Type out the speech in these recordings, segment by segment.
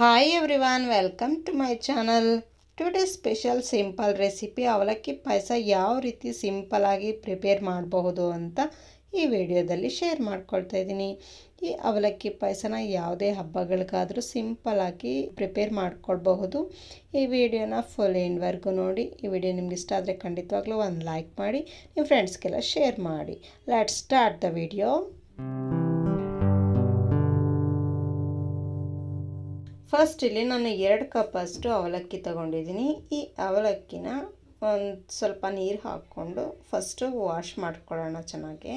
Hi everyone welcome to my channel today special simple recipe ಅವಲಕ್ಕಿ ಪಾಯಸ ಯಾವ ರೀತಿ ಸಿಂಪಲಾಗಿ ಪ್ರಿಪೇರ್ ಮಾಡಬಹುದು ಅಂತ ಈ ವಿಡಿಯೋದಲ್ಲಿ ಶೇರ್ ಮಾಡ್ಕೊಳ್ತಾ ಇದ್ದೀನಿ. ಈ ಅವಲಕ್ಕಿ ಪಾಯಸನ ಯಾವುದೇ ಹಬ್ಬಗಳಿಗಾದರೂ ಸಿಂಪಲಾಗಿ ಪ್ರಿಪೇರ್ ಮಾಡ್ಕೊಳ್ಬಹುದು. ಈ ವಿಡಿಯೋನ ಫುಲ್ ಎಂಡ್ವರೆಗೂ ನೋಡಿ. ಈ ವಿಡಿಯೋ ನಿಮ್ಗೆ ಇಷ್ಟ ಆದರೆ ಖಂಡಿತವಾಗ್ಲೂ ಒಂದು ಲೈಕ್ ಮಾಡಿ ನಿಮ್ಮ ಫ್ರೆಂಡ್ಸ್ಗೆಲ್ಲ ಶೇರ್ ಮಾಡಿ. Let start the video first ಇಲ್ಲಿ ನಾನು ಎರಡು ಕಪ್ಪಷ್ಟು ಅವಲಕ್ಕಿ ತಗೊಂಡಿದ್ದೀನಿ. ಈ ಅವಲಕ್ಕಿನ ಒಂದು ಸ್ವಲ್ಪ ನೀರು ಹಾಕ್ಕೊಂಡು ಫಸ್ಟು ವಾಶ್ ಮಾಡ್ಕೊಳ್ಳೋಣ ಚೆನ್ನಾಗಿ.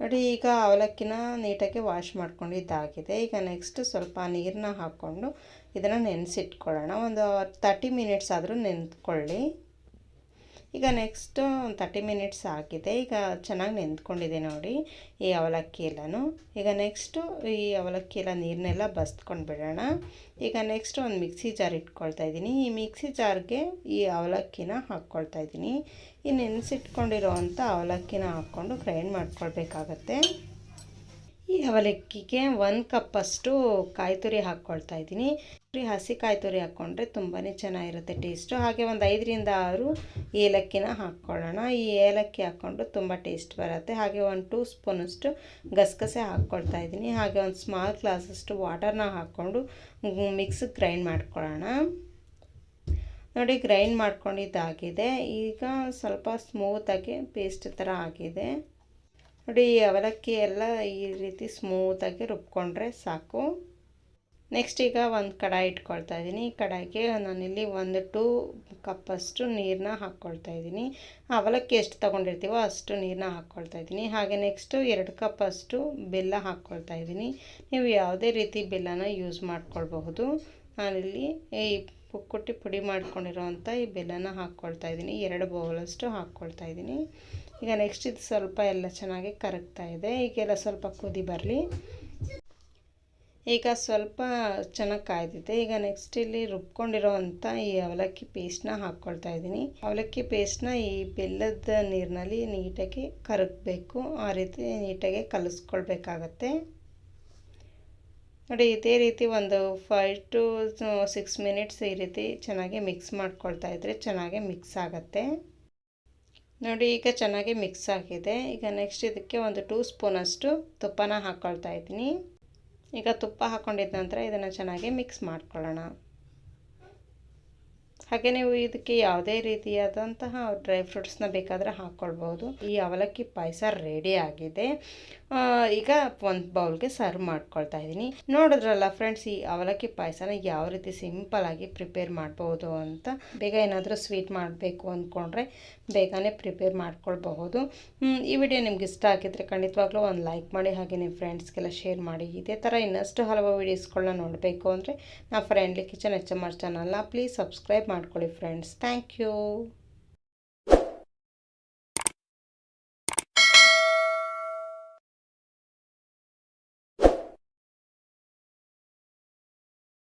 ನೋಡಿ, ಈಗ ಅವಲಕ್ಕಿನ ನೀಟಾಗಿ ವಾಶ್ ಮಾಡ್ಕೊಂಡಿದ್ದಾಗಿದೆ ಈಗ ನೆಕ್ಸ್ಟ್ ಸ್ವಲ್ಪ ನೀರನ್ನ ಹಾಕ್ಕೊಂಡು ಇದನ್ನು ನೆನೆಸಿಟ್ಕೊಳ್ಳೋಣ. ಒಂದು ತರ್ಟಿ ಮಿನಿಟ್ಸ್ ಆದರೂ ನೆನೆದ್ಕೊಳ್ಳಿ ಈಗ ನೆಕ್ಸ್ಟು ತರ್ಟಿ ಮಿನಿಟ್ಸ್ ಆಗಿದೆ. ಈಗ ಚೆನ್ನಾಗಿ ನೆಂದ್ಕೊಂಡಿದೆ ನೋಡಿ ಈ ಅವಲಕ್ಕಿ ಎಲ್ಲನೂ ಈಗ ನೆಕ್ಸ್ಟು ಈ ಅವಲಕ್ಕಿ ಎಲ್ಲ ನೀರನ್ನೆಲ್ಲ ಬಸ್ಕೊಂಡು ಬಿಡೋಣ. ಈಗ ನೆಕ್ಸ್ಟು ಒಂದು ಮಿಕ್ಸಿ ಜಾರ್ ಇಟ್ಕೊಳ್ತಾ ಇದ್ದೀನಿ. ಈ ಮಿಕ್ಸಿ ಜಾರ್ಗೆ ಈ ಅವಲಕ್ಕಿನ ಹಾಕ್ಕೊಳ್ತಾ ಇದ್ದೀನಿ. ಈ ನೆನೆಸಿಟ್ಕೊಂಡಿರೋ ಅಂಥ ಅವಲಕ್ಕಿನ ಹಾಕ್ಕೊಂಡು ಗ್ರೈಂಡ್ ಮಾಡ್ಕೊಳ್ಬೇಕಾಗತ್ತೆ. ಅವಲಕ್ಕಿಗೆ ಒಂದು ಕಪ್ಪಷ್ಟು ಕಾಯಿ ತುರಿ ಹಾಕ್ಕೊಳ್ತಾ ಇದ್ದೀನಿ. ಹಸಿ ಕಾಯಿ ತುರಿ ಹಾಕ್ಕೊಂಡ್ರೆ ತುಂಬಾ ಚೆನ್ನಾಗಿರುತ್ತೆ ಟೇಸ್ಟು ಹಾಗೆ ಒಂದು ಐದರಿಂದ ಆರು ಏಲಕ್ಕಿನ ಹಾಕ್ಕೊಳ್ಳೋಣ ಈ ಏಲಕ್ಕಿ ಹಾಕ್ಕೊಂಡು ತುಂಬ ಟೇಸ್ಟ್ ಬರುತ್ತೆ. ಹಾಗೆ ಒಂದು ಟೂ ಸ್ಪೂನಷ್ಟು ಗಸಗಸೆ ಹಾಕ್ಕೊಳ್ತಾ ಇದ್ದೀನಿ. ಹಾಗೆ ಒಂದು ಸ್ಮಾಲ್ ಗ್ಲಾಸಷ್ಟು ವಾಟರ್ನ ಹಾಕ್ಕೊಂಡು ಮಿಕ್ಸ್ ಗ್ರೈಂಡ್ ಮಾಡ್ಕೊಳ್ಳೋಣ. ನೋಡಿ ಗ್ರೈಂಡ್ ಮಾಡ್ಕೊಂಡಿದ್ದಾಗಿದೆ. ಈಗ ಸ್ವಲ್ಪ ಸ್ಮೂತಾಗಿ ಪೇಸ್ಟ್ ಥರ ಆಗಿದೆ. ನೋಡಿ, ಈ ಅವಲಕ್ಕಿ ಎಲ್ಲ ಈ ರೀತಿ ಸ್ಮೂತಾಗಿ ರುಬ್ಕೊಂಡ್ರೆ ಸಾಕು. ನೆಕ್ಸ್ಟ್ ಈಗ ಒಂದು ಕಡಾಯಿ ಇಟ್ಕೊಳ್ತಾ ಇದ್ದೀನಿ. ಈ ಕಡಾಯಿಗೆ ನಾನಿಲ್ಲಿ ಒಂದು ಟೂ ಕಪ್ಪಷ್ಟು ನೀರನ್ನ ಹಾಕ್ಕೊಳ್ತಾ ಇದ್ದೀನಿ. ಅವಲಕ್ಕಿ ಎಷ್ಟು ತೊಗೊಂಡಿರ್ತೀವೋ ಅಷ್ಟು ನೀರನ್ನ ಹಾಕ್ಕೊಳ್ತಾ ಇದ್ದೀನಿ. ಹಾಗೆ ನೆಕ್ಸ್ಟು ಎರಡು ಕಪ್ಪಷ್ಟು ಬೆಲ್ಲ ಹಾಕ್ಕೊಳ್ತಾ ಇದ್ದೀನಿ. ನೀವು ಯಾವುದೇ ರೀತಿ ಬೆಲ್ಲನ ಯೂಸ್ ಮಾಡ್ಕೊಳ್ಬಹುದು. ನಾನಿಲ್ಲಿ ಈ ಪುಕ್ಕುಟ್ಟಿ ಪುಡಿ ಮಾಡ್ಕೊಂಡಿರೋವಂಥ ಈ ಬೆಲ್ಲನ ಹಾಕ್ಕೊಳ್ತಾ ಇದ್ದೀನಿ. ಎರಡು ಬೌಲಷ್ಟು ಹಾಕ್ಕೊಳ್ತಾ ಇದ್ದೀನಿ. ಈಗ ನೆಕ್ಸ್ಟ್ ಇದು ಸ್ವಲ್ಪ ಎಲ್ಲ ಚೆನ್ನಾಗಿ ಕರಗ್ತಾ ಇದೆ. ಈಗೆಲ್ಲ ಸ್ವಲ್ಪ ಕುದಿ ಬರಲಿ. ಈಗ ಸ್ವಲ್ಪ ಚೆನ್ನಾಗಿ ಕಾಯ್ದಿದೆ. ಈಗ ನೆಕ್ಸ್ಟ್ ಇಲ್ಲಿ ರುಬ್ಕೊಂಡಿರೋವಂಥ ಈ ಅವಲಕ್ಕಿ ಪೇಸ್ಟ್ನ ಹಾಕ್ಕೊಳ್ತಾ ಇದ್ದೀನಿ. ಅವಲಕ್ಕಿ ಪೇಸ್ಟ್ನ ಈ ಬೆಲ್ಲದ ನೀರಿನಲ್ಲಿ ನೀಟಾಗಿ ಕರಗಬೇಕು. ಆ ರೀತಿ ನೀಟಾಗಿ ಕಲಿಸ್ಕೊಳ್ಬೇಕಾಗತ್ತೆ. ನೋಡಿ, ಇದೇ ರೀತಿ ಒಂದು ಫೈವ್ ಟು ಸಿಕ್ಸ್ ಮಿನಿಟ್ಸ್ ಈ ರೀತಿ ಚೆನ್ನಾಗಿ ಮಿಕ್ಸ್ ಮಾಡ್ಕೊಳ್ತಾ ಇದ್ದರೆ ಚೆನ್ನಾಗಿ ಮಿಕ್ಸ್ ಆಗುತ್ತೆ. ನೋಡಿ, ಈಗ ಚೆನ್ನಾಗಿ ಮಿಕ್ಸ್ ಆಗಿದೆ. ಈಗ ನೆಕ್ಸ್ಟ್ ಇದಕ್ಕೆ ಒಂದು ಟೂ ಸ್ಪೂನಷ್ಟು ತುಪ್ಪನ ಹಾಕ್ಕೊಳ್ತಾ ಇದ್ದೀನಿ. ಈಗ ತುಪ್ಪ ಹಾಕ್ಕೊಂಡಿದ್ದ ನಂತರ ಇದನ್ನು ಚೆನ್ನಾಗಿ ಮಿಕ್ಸ್ ಮಾಡ್ಕೊಳ್ಳೋಣ. ಹಾಗೆ ನೀವು ಇದಕ್ಕೆ ಯಾವುದೇ ರೀತಿಯಾದಂತಹ ಡ್ರೈ ಫ್ರೂಟ್ಸ್ನ ಬೇಕಾದರೆ ಹಾಕ್ಕೊಳ್ಬೋದು. ಈ ಅವಲಕ್ಕಿ ಪಾಯಸ ರೆಡಿ ಆಗಿದೆ. ಈಗ ಒಂದು ಬೌಲ್ಗೆ ಸರ್ವ್ ಮಾಡ್ಕೊಳ್ತಾ ಇದ್ದೀನಿ. ನೋಡಿದ್ರಲ್ಲ ಫ್ರೆಂಡ್ಸ್, ಈ ಅವಲಕ್ಕಿ ಪಾಯಸನ ಯಾವ ರೀತಿ ಸಿಂಪಲ್ ಆಗಿ ಪ್ರಿಪೇರ್ ಮಾಡ್ಬೋದು ಅಂತ. ಬೇಗ ಏನಾದರೂ ಸ್ವೀಟ್ ಮಾಡಬೇಕು ಅಂದ್ಕೊಂಡ್ರೆ ಬೇಗನೆ ಪ್ರಿಪೇರ್ ಮಾಡ್ಕೊಳ್ಬಹುದು. ಈ ವಿಡಿಯೋ ನಿಮ್ಗೆ ಇಷ್ಟ ಆಗಿದ್ರೆ ಖಂಡಿತವಾಗ್ಲೂ ಒಂದು ಲೈಕ್ ಮಾಡಿ, ಹಾಗೆ ನಿಮ್ಮ ಫ್ರೆಂಡ್ಸ್ಗೆಲ್ಲ ಶೇರ್ ಮಾಡಿ. ಇದೇ ಥರ ಇನ್ನಷ್ಟು ಹಲವು ವೀಡಿಯೋಸ್ಗಳನ್ನ ನೋಡಬೇಕು ಅಂದರೆ ನಾ friendly kitchen H M R ಚಾನಲ್ನ ಪ್ಲೀಸ್ ಸಬ್ಸ್ಕ್ರೈಬ್ ಮಾಡ್ಕೊಳ್ಳಿ ಫ್ರೆಂಡ್ಸ್ ಥ್ಯಾಂಕ್ ಯು